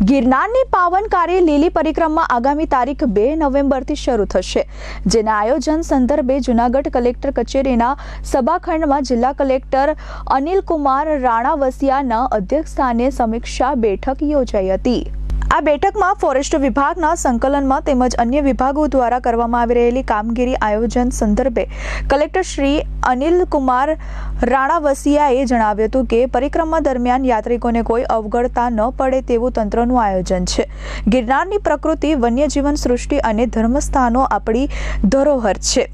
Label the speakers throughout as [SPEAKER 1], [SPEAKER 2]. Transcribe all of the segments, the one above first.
[SPEAKER 1] ગિરનારની પાવનકારી લીલી પરિક્રમા આગામી તારીખ બે નવેમ્બરથી શરૂ થશે, જેના આયોજન સંદર્ભે જૂનાગઢ કલેક્ટર કચેરીના સભાખંડમાં જિલ્લા કલેક્ટર અનિલ કુમાર રાણાવસિયાના અધ્યક્ષસ્થાને સમીક્ષા બેઠક યોજાઈ હતી. આ બેઠકમાં ફોરેસ્ટ વિભાગના સંકલનમાં તેમજ અન્ય વિભાગો દ્વારા કરવામાં આવી રહેલી કામગીરી આયોજન સંદર્ભે કલેક્ટર શ્રી અનિલ કુમાર રાણાવસિયાએ જણાવ્યું હતું કે પરિક્રમા દરમિયાન યાત્રિકોને કોઈ અવગણતા ન પડે તેવું તંત્રનું આયોજન છે. ગિરનારની પ્રકૃતિ, વન્યજીવન સૃષ્ટિ અને ધર્મસ્થાનો આપણી ધરોહર છે.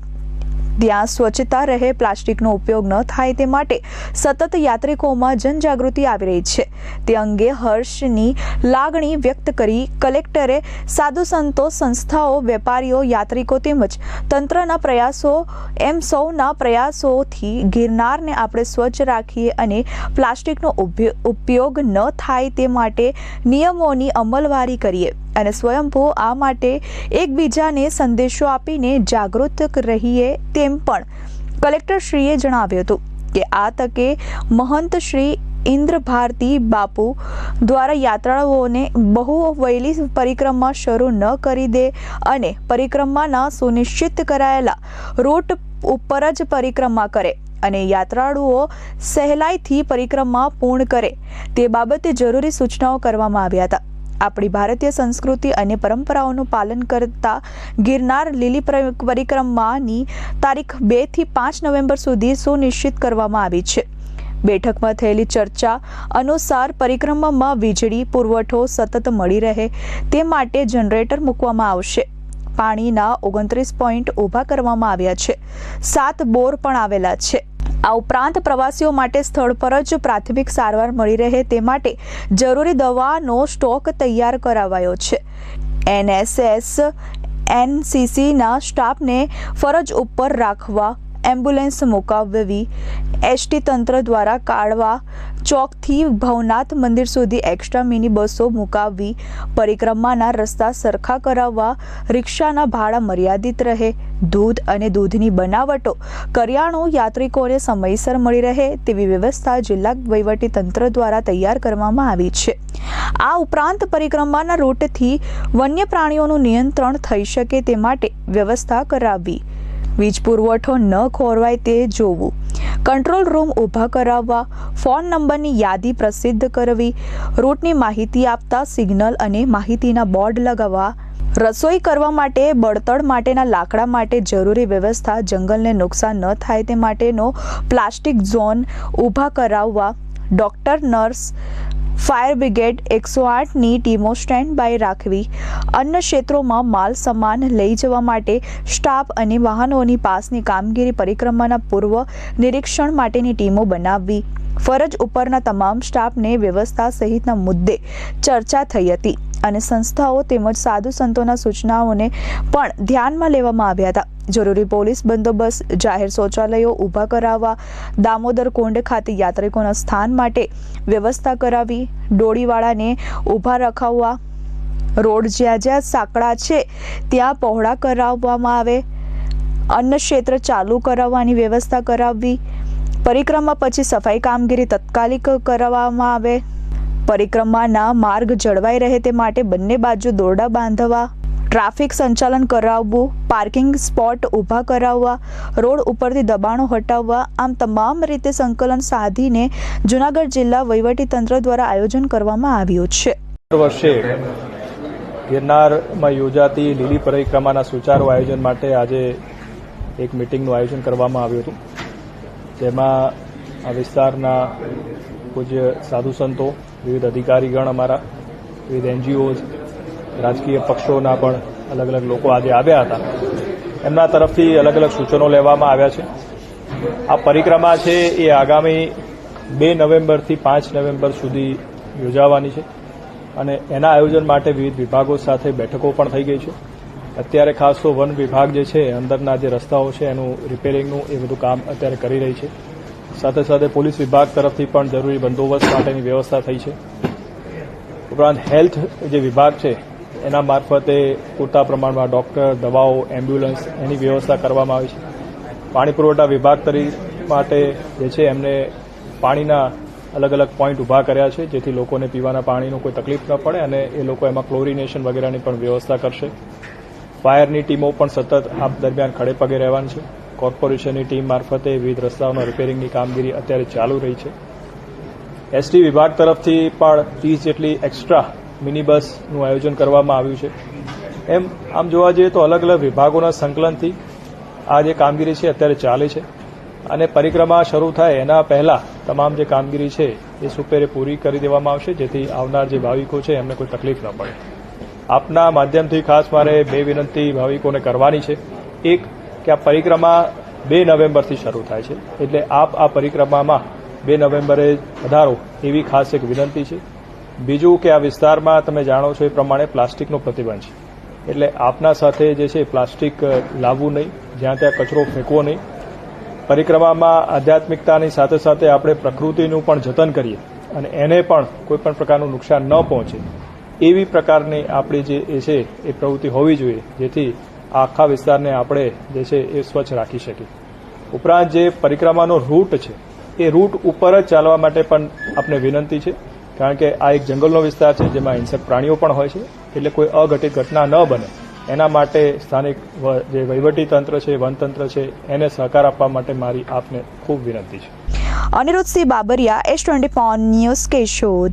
[SPEAKER 1] ત્યાં સ્વચ્છતા રહે, પ્લાસ્ટિકનો ઉપયોગ ન થાય તે માટે સતત યાત્રિકોમાં જનજાગૃતિ આવી રહી છે. તે અંગે હર્ષની લાગણી વ્યક્ત કરી કલેક્ટરે સાધુ સંતો, સંસ્થાઓ, વેપારીઓ, યાત્રિકો તેમજ તંત્રના પ્રયાસો, એમ સૌના પ્રયાસોથી ગિરનારને આપણે સ્વચ્છ રાખીએ અને પ્લાસ્ટિકનો ઉપયોગ ન થાય તે માટે નિયમોની અમલવારી કરીએ. અને સ્વયંભૂ આ માટે એકબીજાને સંદેશો આપીને જાગૃત રહીએ તેમ પણ કલેક્ટરશ્રીએ જણાવ્યું હતું કે આ તકે મહંત શ્રી ઇન્દ્ર ભારતી બાપુ દ્વારા યાત્રાળુઓને બહુ વહેલી પરિક્રમા શરૂ ન કરી દે અને પરિક્રમાના સુનિશ્ચિત કરાયેલા રૂટ ઉપર જ પરિક્રમા કરે અને યાત્રાળુઓ સહેલાઈથી પરિક્રમા પૂર્ણ કરે તે બાબતે જરૂરી સૂચનાઓ કરવામાં આવ્યા હતા. આપણી ભારતીય સંસ્કૃતિ અને પરંપરાઓનું પાલન કરતા ગિરનાર લીલી પરિક્રમાની તારીખ બેથી પાંચ નવેમ્બર સુધી સુનિશ્ચિત કરવામાં આવી છે. બેઠકમાં થયેલી ચર્ચા અનુસાર પરિક્રમામાં વીજળી, પુરવઠો સતત મળી રહે તે માટે જનરેટર મૂકવામાં આવશે. પાણીના ઓગણત્રીસ પોઈન્ટ ઊભા કરવામાં આવ્યા છે. સાત બોર પણ આવેલા છે. આ ઉપરાંત પ્રવાસીઓ માટે સ્થળ પર જ પ્રાથમિક સારવાર મળી રહે તે માટે જરૂરી દવાનો સ્ટોક તૈયાર કરાવાયો છે. એનએસએસ, એનસીસીના સ્ટાફને ફરજ ઉપર રાખવા એમ્બ્યુલન્સ મુકાવવી, એસટી તંત્ર દ્વારા કાઢવા ચોકથી ભવનાથ મંદિર સુધી એક્સ્ટ્રા મિની બસો મુકાવવી, પરિક્રમાના રસ્તા સરખા કરાવવા, રિક્ષાના ભાડા મર્યાદિત રહે, દૂધ અને દૂધની બનાવટો, કરિયાણું યાત્રિકોને સમયસર મળી રહે તેવી વ્યવસ્થા જિલ્લા વહીવટી તંત્ર દ્વારા તૈયાર કરવામાં આવી છે. આ ઉપરાંત પરિક્રમાના રૂટથી વન્ય પ્રાણીઓનું નિયંત્રણ થઈ શકે તે માટે વ્યવસ્થા કરાવવી વીજ પુરવઠો ન ખોરવાય તે જોવું. કંટ્રોલ રૂમ ઊભા કરાવવા, ફોન નંબરની યાદી પ્રસિદ્ધ કરવી, રૂટની માહિતી આપતા સિગ્નલ અને માહિતીના બોર્ડ લગાવવા, રસોઈ કરવા માટે, બળતણ માટેના લાકડા માટે જરૂરી વ્યવસ્થા, જંગલને નુકસાન ન થાય તે માટેનો પ્લાસ્ટિક ઝોન ઊભા કરાવવા, ડૉક્ટર, નર્સ ફાયર બ્રિગેડ એકસો આઠની ટીમો સ્ટેન્ડ બાય રાખવી. અન્ય ક્ષેત્રોમાં માલ સામાન લઈ જવા માટે સ્ટાફ અને વાહનોની પાસની કામગીરી પરિક્રમાના પૂર્વ નિરીક્ષણ માટેની ટીમો બનાવવી. ફરજ ઉપરના તમામ સ્ટાફને વ્યવસ્થા સહિતના મુદ્દે ચર્ચા થઈ હતી અને સંસ્થાઓ તેમજ સાધુ સંતોના સૂચનાઓને પણ ધ્યાનમાં લેવામાં આવ્યા હતા. જરૂરી પોલીસ બંદોબસ્ત, જાહેર શૌચાલયો ઊભા કરાવવા, દામોદર કુંડ ખાતે યાત્રિકોના સ્થાન માટે વ્યવસ્થા કરાવી, ડોળીવાળાને ઊભા રખાવવા, રોડ જ્યાં જ્યાં સાંકડા છે ત્યાં પહોળા કરાવવામાં આવે, અન્ન ક્ષેત્ર ચાલુ કરાવવાની વ્યવસ્થા કરાવવી, પરિક્રમા પછી સફાઈ કામગીરી તત્કાલિક કરાવવામાં આવે, પરિક્રમાના માર્ગ જળવાઈ રહે તે માટે બંને બાજુ દોરડા બાંધવા ટ્રાફિક સંચાલન કરાવવું, પાર્કિંગ સ્પોટ ઊભા કરાવવા, રોડ ઉપરથી દબાણો હટાવવા, આમ તમામ રીતે સંકલન સાધીને જૂનાગઢ જિલ્લા વહીવટીતંત્ર દ્વારા આયોજન કરવામાં આવ્યું છે.
[SPEAKER 2] વર્ષે ગિરનારમાં યોજાતી લીલી પરિક્રમાના સુચારુ આયોજન માટે આજે એક મિટિંગનું આયોજન કરવામાં આવ્યું હતું. જેમાં આ વિસ્તારના પૂજ્ય સાધુ સંતો, વિવિધ અધિકારીગણ અમારા, વિવિધ એનજીઓ રાજકીય પક્ષોના પણ અલગ અલગ લોકો આજે આવ્યા હતા. એમના તરફથી અલગ અલગ સૂચનો લેવામાં આવ્યા છે. આ પરિક્રમા છે એ આગામી બે નવેમ્બરથી પાંચ નવેમ્બર સુધી યોજાવાની છે અને એના આયોજન માટે વિવિધ વિભાગો સાથે બેઠકો પણ થઈ ગઈ છે. અત્યારે ખાસ તો વન વિભાગ જે છે, અંદરના જે રસ્તાઓ છે, એનું રિપેરિંગનું એ બધું કામ અત્યારે કરી રહી છે. સાથે સાથે પોલીસ વિભાગ તરફથી પણ જરૂરી બંદોબસ્ત માટેની વ્યવસ્થા થઈ છે. ઉપરાંત હેલ્થ જે વિભાગ છે એના મારફતે પૂરતા પ્રમાણમાં ડોક્ટર, દવાઓ, એમ્બ્યુલન્સ, એની વ્યવસ્થા કરવામાં આવી છે. પાણી પુરવઠા વિભાગ તરી માટે જે છે એમને પાણીના અલગ અલગ પોઈન્ટ ઊભા કર્યા છે, જેથી લોકોને પીવાના પાણીનું કોઈ તકલીફ ન પડે અને એ લોકો એમાં ક્લોરિનેશન વગેરેની પણ વ્યવસ્થા કરશે. ફાયરની ટીમો પણ સતત આ દરમિયાન ખડે પગે રહેવાની છે. કોર્પોરેશનની ટીમ મારફતે વિવિધ રસ્તાઓના રિપેરિંગની કામગીરી અત્યારે ચાલુ રહી છે. એસટી વિભાગ તરફથી પણ ત્રીસ જેટલી એક્સ્ટ્રા મિની બસનું આયોજન કરવામાં આવ્યું છે. એમ આમ જોવા જઈએ તો અલગ અલગ વિભાગોના સંકલનથી આ જે કામગીરી છે અત્યારે ચાલે છે. અને પરિક્રમા શરૂ થાય એના પહેલા તમામ જે કામગીરી છે એ સુપેરે પૂરી કરી દેવામાં આવશે, જેથી આવનાર જે ભાવિકો છે એમને કોઈ તકલીફ ન પડે. આપના માધ્યમથી ખાસ મારે બે વિનંતી ભાવિકોને કરવાની છે. એક, કે આ પરિક્રમા બે નવેમ્બરથી શરૂ થાય છે. એટલે આપ આ પરિક્રમામાં બે નવેમ્બરે વધારો એવી ખાસ એક વિનંતી છે. બીજું કે આ વિસ્તારમાં તમે જાણો છો એ પ્રમાણે પ્લાસ્ટિકનો પ્રતિબંધ છે. એટલે આપના સાથે જે છે પ્લાસ્ટિક લાવવું નહીં, જ્યાં ત્યાં કચરો ફેંકવો નહીં. પરિક્રમામાં આધ્યાત્મિકતાની સાથે સાથે આપણે પ્રકૃતિનું પણ જતન કરીએ અને એને પણ કોઈ પણ પ્રકારનું નુકસાન ન પહોંચે. એવી પ્રકારની આપણી જે એ છે એ પ્રવૃત્તિ હોવી જોઈએ, જેથી આખા વિસ્તારને આપણે જે છે એ સ્વચ્છ રાખી શકીએ. ઉપરાંત જે પરિક્રમાનો રૂટ છે, એ રૂટ ઉપર જ ચાલવા માટે પણ આપણે વિનંતી છે. કારણ કે આ એક જંગલનો વિસ્તાર છે જેમાં હિંસક પ્રાણીઓ પણ હોય છે. એટલે કોઈ અઘટિત ઘટના ન બને. એના માટે સ્થાનિક જે વહીવટી તંત્ર છે, વનતંત્ર છે, એને સહકાર આપવા માટે મારી આપને ખૂબ વિનંતી છે.
[SPEAKER 1] Anirudhsinh Babariya, S twenty news Keshod.